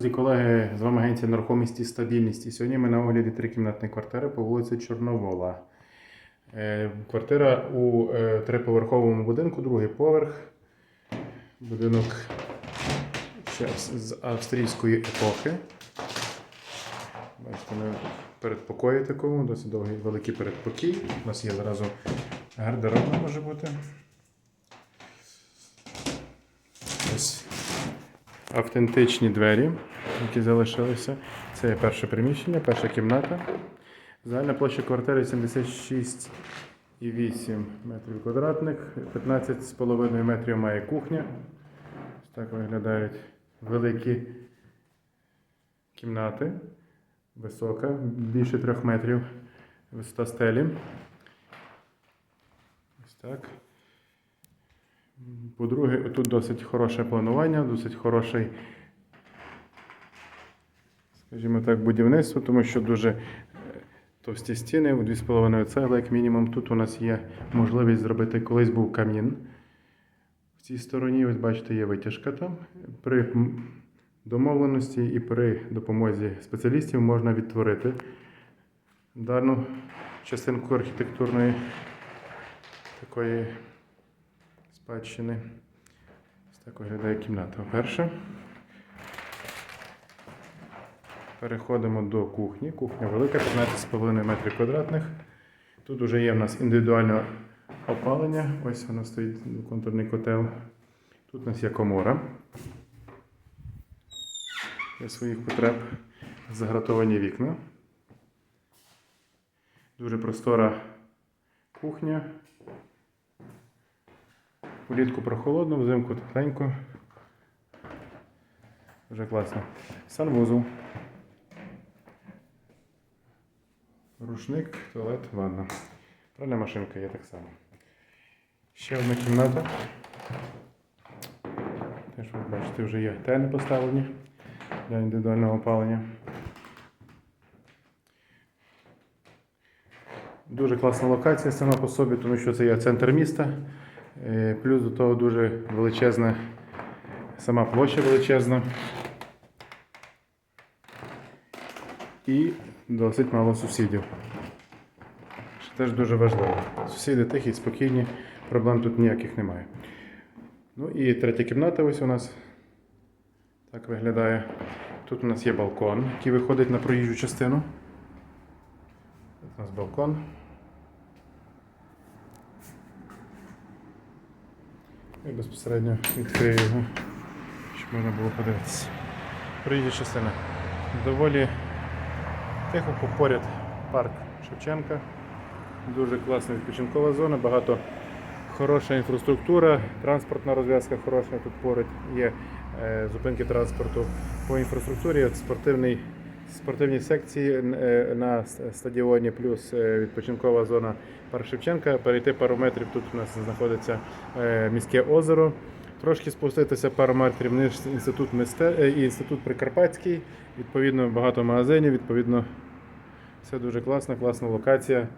Друзі, колеги, з вами агенція стабільність. І сьогодні ми на огляді трикімнатної квартири по вулиці Чорновола. Е, Квартира у е, триповерховому будинку, другий поверх. Будинок ще з австрійської епохи. Бачите, ми передпокої такому, досить довгий великий передпокій. У нас є зразу гардеробна може бути. Ось автентичні двері, які залишилися. Це є перше приміщення, перша кімната. Загальна площа квартири 76,8 метрів квадратних, 15,5 метрів має кухня. Ось так виглядають великі кімнати. Висока, більше 3 метрів висота стелі. Ось так. По-друге, тут досить хороше планування, досить хороший, скажімо так, будівництво, тому що дуже е, товсті стіни, 2,5 цегла, як мінімум. Тут у нас є можливість зробити, колись був камін. В цій стороні, ось бачите, є витяжка там. При домовленості і при допомозі спеціалістів можна відтворити дану частинку архітектурної такої спадщини. Ось так виглядає кімната. Перша. Переходимо до кухні. Кухня велика, 15,5 метрів квадратних. Тут вже є в нас індивідуальне опалення. Ось воно стоїть контурний котел. Тут у нас є комора. Для своїх потреб загратовані вікна. Дуже простора кухня. Влітку прохолодно, взимку тепленько. Дуже класно. Санвузол. Рушник, туалет, ванна. Пральна машинка є так само. Ще одна кімната. Теж ви бачите, вже є тени поставлені для індивідуального опалення. Дуже класна локація сама по собі, тому що це є центр міста. Е, Плюс до того дуже величезна, сама площа величезна. І досить мало сусідів. Що теж дуже важливо. Сусіди тихі, спокійні, проблем тут ніяких немає. Ну і третя кімната ось у нас так виглядає. Тут у нас є балкон, який виходить на проїжджу частину. Тут у нас балкон. Безпосередньо відкрию його, щоб можна було подивитися. Проїжджа частина. Доволі тихо поряд парк Шевченка. Дуже класна відпочинкова зона, багато хороша інфраструктура, транспортна розв'язка хороша. Тут поряд є е, зупинки транспорту по інфраструктурі, спортивний, спортивні секції е, на стадіоні, плюс е, відпочинкова зона парк Шевченка. Перейти пару метрів тут у нас знаходиться е, міське озеро. Трошки спуститися пару метрів вниз інститут і інститут Прикарпатський. Відповідно, багато магазинів, відповідно, все дуже класно, класна локація.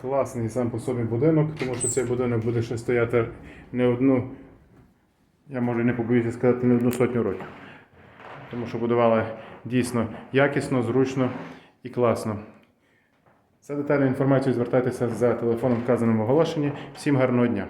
Класний сам по собі будинок, тому що цей будинок буде ще стояти не одну, я можу не побоюся сказати, не одну сотню років. Тому що будували дійсно якісно, зручно і класно. За детальну інформацією звертайтеся за телефоном вказаним в оголошенні. Всім гарного дня!